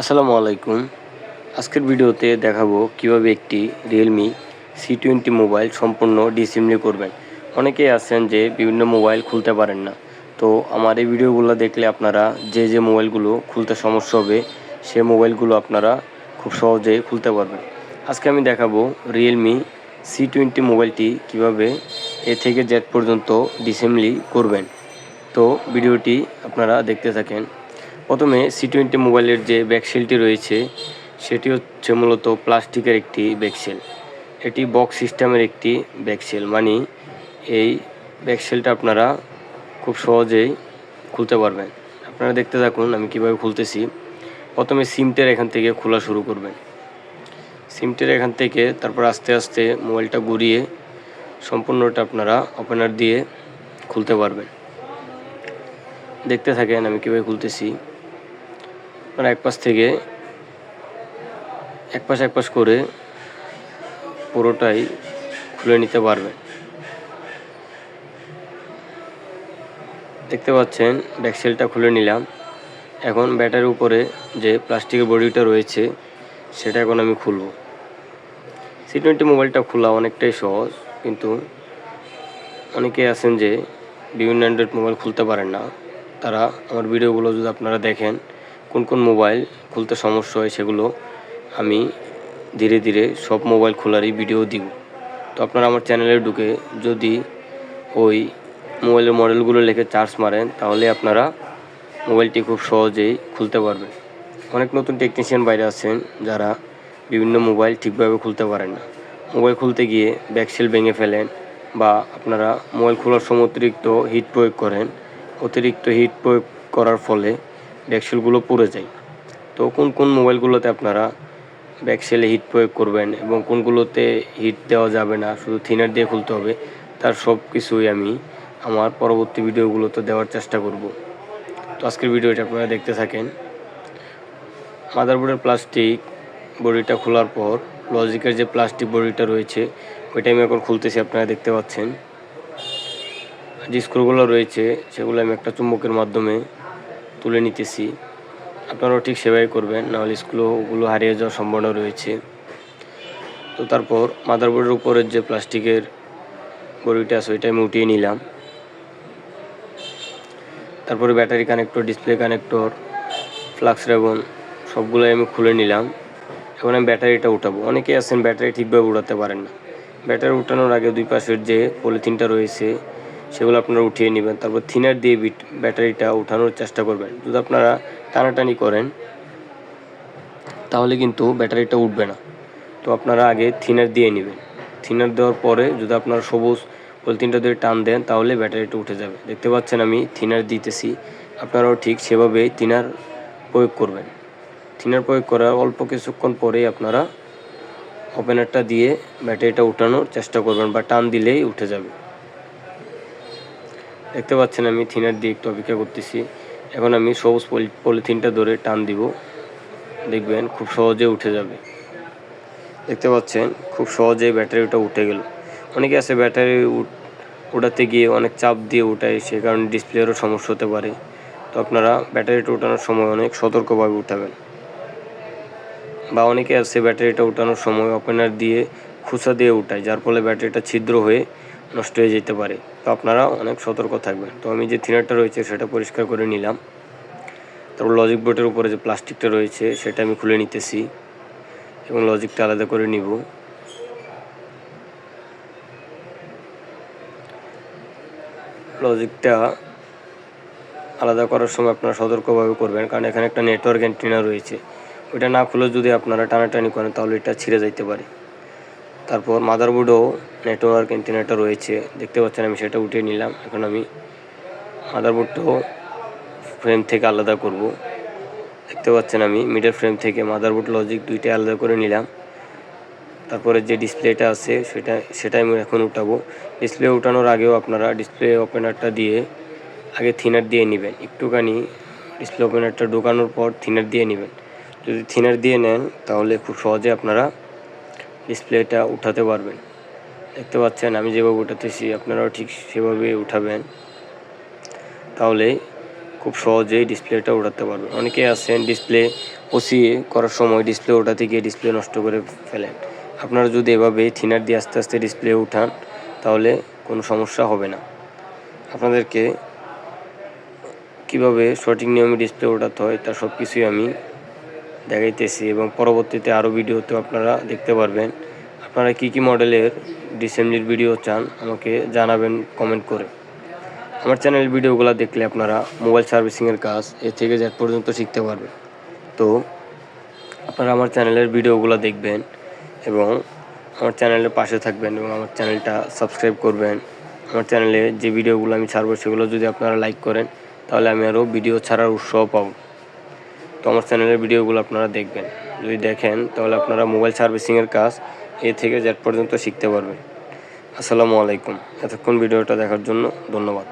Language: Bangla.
আসসালামু আলাইকুম। আজকের ভিডিওতে দেখাবো কীভাবে একটি রিয়েলমি সি টোয়েন্টি মোবাইল সম্পূর্ণ ডিসিমলি করবেন। অনেকেই আছেন যে বিভিন্ন মোবাইল খুলতে পারেন না। তো আমার এই ভিডিওগুলো দেখলে আপনারা যে যে মোবাইলগুলো খুলতে সমস্যা হবে, সে মোবাইলগুলো আপনারা খুব সহজে খুলতে পারবেন। আজকে আমি দেখাবো রিয়েলমি সি টোয়েন্টি মোবাইলটি কীভাবে এ থেকে জেড পর্যন্ত ডিসেম্বলি করবেন। তো ভিডিওটি আপনারা দেখতে থাকেন। প্রথমে সি টোয়েন্টি মোবাইলের যে ব্যাকসেলটি রয়েছে, সেটি হচ্ছে মূলত প্লাস্টিকের একটি ব্যাকসেল এটি বক্স সিস্টেমের একটি ব্যাকসেল মানে এই ব্যাকসেলটা আপনারা খুব সহজেই খুলতে পারবেন। আপনারা দেখতে থাকুন, আমি কীভাবে খুলতেছি। প্রথমে সিমটের এখান থেকে খোলা শুরু করবেন। সিমটের এখান থেকে তারপর আস্তে আস্তে মোবাইলটা ঘুরিয়ে সম্পূর্ণটা আপনারা ওপেনার দিয়ে খুলতে পারবেন। দেখতে থাকেন আমি কীভাবে খুলতেছি। আপনারা এক পাশ থেকে এক পাশ এক পাশ করে পুরোটাই খুলে নিতে পারবেন। দেখতে পাচ্ছেন, ব্যাকসেলটা খুলে নিলাম। এখন ব্যাটারির উপরে যে প্লাস্টিকের বডিটা রয়েছে, সেটা এখন আমি খুলব। সি টোয়েন্টি মোবাইলটা খোলা অনেকটাই সহজ, কিন্তু অনেকে আছেন যে বিভিন্ন অ্যান্ড্রয়েড মোবাইল খুলতে পারেন না। তারা আমার ভিডিওগুলো যদি আপনারা দেখেন কোন কোন মোবাইল খুলতে সমস্যা হয় সেগুলো আমি ধীরে ধীরে সব মোবাইল খোলারই ভিডিও দিব। তো আপনারা আমার চ্যানেলে ঢুকে যদি ওই মোবাইলের মডেলগুলো লিখে চার্জ মারেন, তাহলে আপনারা মোবাইলটি খুব সহজেই খুলতে পারবেন। অনেক নতুন টেকনিশিয়ান বাইরে আছেন যারা বিভিন্ন মোবাইল ঠিকভাবে খুলতে পারেন না। মোবাইল খুলতে গিয়ে ব্যাকসেল ভেঙে ফেলেন বা আপনারা মোবাইল খোলার সময় অতিরিক্ত হিট প্রয়োগ করেন। অতিরিক্ত হিট প্রয়োগ করার ফলে ব্যাকসেলগুলো পুড়ে যায়। তো কোন কোন মোবাইলগুলোতে আপনারা ব্যাকসেলে হিট প্রয়োগ করবেন এবং কোনগুলোতে হিট দেওয়া যাবে না, শুধু থিনার দিয়ে খুলতে হবে, তার সব কিছুই আমি আমার পরবর্তী ভিডিওগুলোতে দেওয়ার চেষ্টা করব। তো আজকের ভিডিওটা আপনারা দেখতে থাকেন। মাদারবোর্ডের প্লাস্টিক বডিটা খোলার পর লজিকের যে প্লাস্টিক বডিটা রয়েছে, ওইটা আমি এখন খুলতেছি, আপনারা দেখতে পাচ্ছেন। যে স্ক্রুগুলো রয়েছে, সেগুলো আমি একটা চুম্বকের মাধ্যমে তুলে নিতেছি। আপনারাও ঠিক সেভাবে করবেন, নাহলে স্ক্রুগুলো হারিয়ে যাওয়ার সম্ভাবনা রয়েছে। তো তারপর মাদারবোর্ডের উপরের যে প্লাস্টিকের বডিটা আছে, ওইটা আমি উঠিয়ে নিলাম। তারপরে battery connector, display connector, flex ribbon, সবগুলোই আমি খুলে নিলাম। এখন আমি ব্যাটারিটা উঠাবো। অনেকেই আছেন ব্যাটারি ঠিকভাবে উঠাতে পারেন না। ব্যাটারি উঠানোর আগে দুই পাশের যে পলিথিনটা রয়েছে সেগুলো আপনারা উঠিয়ে নেবেন। তারপর থিনার দিয়ে ব্যাটারিটা উঠানোর চেষ্টা করবেন। যদি আপনারা টানাটানি করেন, তাহলে কিন্তু ব্যাটারিটা উঠবে না। তো আপনারা আগে থিনার দিয়ে নেবেন। থিনার দেওয়ার পরে যদি আপনারা সবুজ পলিথিনটা দিয়ে টান দেন, তাহলে ব্যাটারিটা উঠে যাবে। দেখতে পাচ্ছেন আমি থিনার দিতেছি। আপনারাও ঠিক সেভাবেই থিনার প্রয়োগ করবেন। থিনার প্রয়োগ করার অল্প কিছুক্ষণ পরেই আপনারা ওপেনারটা দিয়ে ব্যাটারিটা উঠানোর চেষ্টা করবেন বা টান দিলেই উঠে যাবে। দেখতে পাচ্ছেন আমি থিনার দিয়ে একটু অপেক্ষা করতেছি। এখন আমি সবুজ পলিথিনটা ধরে টান দিব। দেখবেন খুব সহজে উঠে যাবে। দেখতে পাচ্ছেন খুব সহজেই ব্যাটারিটা উঠে গেল। অনেকে আছে ব্যাটারি উঠাতে গিয়ে অনেক চাপ দিয়ে উঠায়, সে কারণে ডিসপ্লেরও সমস্যা হতে পারে। তো আপনারা ব্যাটারিটা উঠানোর সময় অনেক সতর্কভাবে উঠাবেন। বা অনেকে আছে ব্যাটারিটা উঠানোর সময় ওপেনার দিয়ে খুচা দিয়ে উঠায়, যার ফলে ব্যাটারিটা ছিদ্র হয়ে নষ্ট হয়ে যেতে পারে। তো আপনারা অনেক সতর্ক থাকবেন। তো আমি যে থিনারটা রয়েছে সেটা পরিষ্কার করে নিলাম। তারপর লজিক বোর্ডের উপরে যে প্লাস্টিকটা রয়েছে সেটা আমি খুলে নিতেছি এবং লজিকটা আলাদা করে নিব। লজিকটা আলাদা করার সময় আপনারা সতর্কভাবে করবেন, কারণ এখানে একটা নেটওয়ার্ক অ্যান্টিনা রয়েছে। ওইটা না খুলে যদি আপনারা টানাটানি করেন তাহলে এটা ছিঁড়ে যাইতে পারে। তারপর মাদারবোর্ডেও নেটওয়ার্ক অ্যান্টিনাটা রয়েছে। দেখতে পাচ্ছেন আমি সেটা উঠিয়ে নিলাম। এখন আমি মাদারবোর্ডটাও ফ্রেম থেকে আলাদা করব। দেখতে পাচ্ছেন আমি মিডল ফ্রেম থেকে মাদারবোর্ড লজিক দুইটাই আলাদা করে নিলাম। তারপরে যে ডিসপ্লেটা আছে সেটা সেটা আমি এখন উঠাবো। ডিসপ্লে উঠানোর আগেও আপনারা ডিসপ্লে ওপেনারটা দিয়ে আগে থিনার দিয়ে নেবেন। একটুখানি ডিসপ্লে ওপেনারটা ঢোকানোর পর থিনার দিয়ে নেবেন। যদি থিনার দিয়ে নেন তাহলে খুব সহজে আপনারা ডিসপ্লেটা উঠাতে পারবেন। দেখতে পাচ্ছেন, আমি যেভাবে উঠাতেছি, আপনারাও ঠিক সেভাবে উঠাবেন। তাহলে খুব সহজেই ডিসপ্লেটা উঠাতে পারবেন। অনেকে আছেন ডিসপ্লে পচিয়ে করার সময় ডিসপ্লে ওঠাতে গিয়ে ডিসপ্লে নষ্ট করে ফেলেন। আপনারা যদি এভাবে থিনার দিয়ে আস্তে আস্তে ডিসপ্লে উঠান, তাহলে কোনো সমস্যা হবে না। আপনাদেরকে কীভাবে সঠিক নিয়মে ডিসপ্লে ওঠাতে হয় তার সব কিছুই আমি দেখাইতেছি এবং পরবর্তীতে আরও ভিডিওতে আপনারা দেখতে পারবেন। আপনারা কি কি মডেলের ডিসেম্বলির ভিডিও চান, আমাকে জানাবেন কমেন্ট করে। আমার চ্যানেলের ভিডিওগুলো দেখলে আপনারা মোবাইল সার্ভিসিংয়ের কাজ এ থেকে জেড পর্যন্ত শিখতে পারবেন। তো, আপনারা আমার চ্যানেলের ভিডিওগুলো দেখবেন এবং আমার চ্যানেলের পাশে থাকবেন এবং আমার চ্যানেলটা সাবস্ক্রাইব করবেন। আমার চ্যানেলে যে ভিডিওগুলো আমি ছাড়বো, সেগুলো যদি আপনারা লাইক করেন, তাহলে আমি আরও ভিডিও ছাড়ার উৎসাহ পাবো। তো আমার চ্যানেলের ভিডিওগুলো আপনারা দেখবেন। যদি দেখেন, তাহলে আপনারা মোবাইল সার্ভিসিংয়ের কাজ এ থেকে জেড পর্যন্ত শিখতে পারবেন। আসসালামু আলাইকুম। এতক্ষণ ভিডিওটা দেখার জন্য ধন্যবাদ।